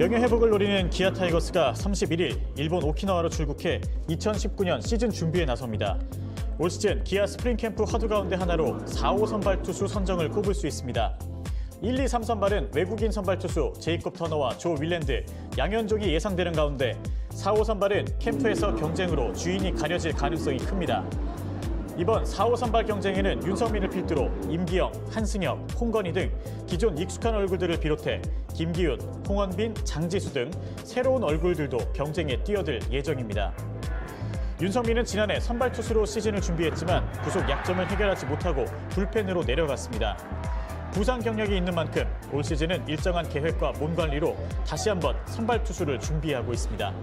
명예 회복을 노리는 기아 타이거스가 31일 일본 오키나와로 출국해 2019년 시즌 준비에 나섭니다. 올 시즌 기아 스프링 캠프 화두 가운데 하나로 4호 선발 투수 선정을 꼽을 수 있습니다. 1, 2, 3 선발은 외국인 선발 투수 제이콥 터너와 조 윌랜드, 양현종이 예상되는 가운데 4, 5 선발은 캠프에서 경쟁으로 주인이 가려질 가능성이 큽니다. 이번 4호 선발 경쟁에는 윤성민을 필두로 임기영, 한승혁, 홍건희 등 기존 익숙한 얼굴들을 비롯해 김기훈, 홍원빈, 장지수 등 새로운 얼굴들도 경쟁에 뛰어들 예정입니다. 윤성민은 지난해 선발 투수로 시즌을 준비했지만 부속 약점을 해결하지 못하고 불펜으로 내려갔습니다. 부상 경력이 있는 만큼 올 시즌은 일정한 계획과 몸 관리로 다시 한번 선발 투수를 준비하고 있습니다.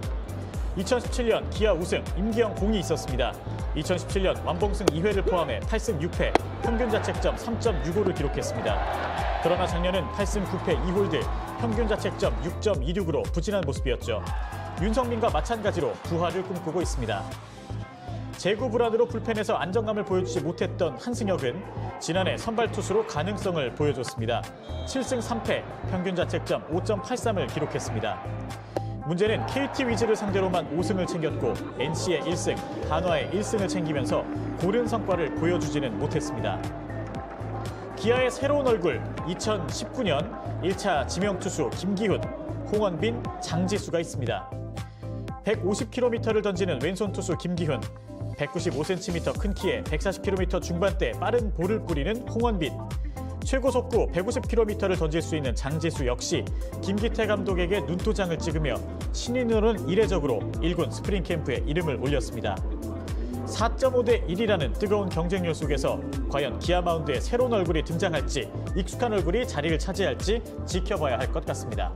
2017년 기아 우승 임기영 공이 있었습니다. 2017년 완봉승 2회를 포함해 8승 6패, 평균 자책점 3.65를 기록했습니다. 그러나 작년은 8승 9패 2홀드, 평균 자책점 6.26으로 부진한 모습이었죠. 윤성민과 마찬가지로 부하를 꿈꾸고 있습니다. 재구 불안으로 불펜에서 안정감을 보여주지 못했던 한승혁은 지난해 선발 투수로 가능성을 보여줬습니다. 7승 3패, 평균 자책점 5.83을 기록했습니다. 문제는 KT 위즈를 상대로만 5승을 챙겼고 NC의 1승, 한화의 1승을 챙기면서 고른 성과를 보여주지는 못했습니다. 기아의 새로운 얼굴 2019년 1차 지명 투수 김기훈, 홍원빈, 장지수가 있습니다. 150km를 던지는 왼손 투수 김기훈, 195cm 큰 키에 140km 중반대 빠른 볼을 뿌리는 홍원빈, 최고 속구 150km를 던질 수 있는 장지수 역시 김기태 감독에게 눈도장을 찍으며 신인으로는 이례적으로 1군 스프링 캠프에 이름을 올렸습니다. 4.5대 1이라는 뜨거운 경쟁률 속에서 과연 기아 마운드에 새로운 얼굴이 등장할지 익숙한 얼굴이 자리를 차지할지 지켜봐야 할 것 같습니다.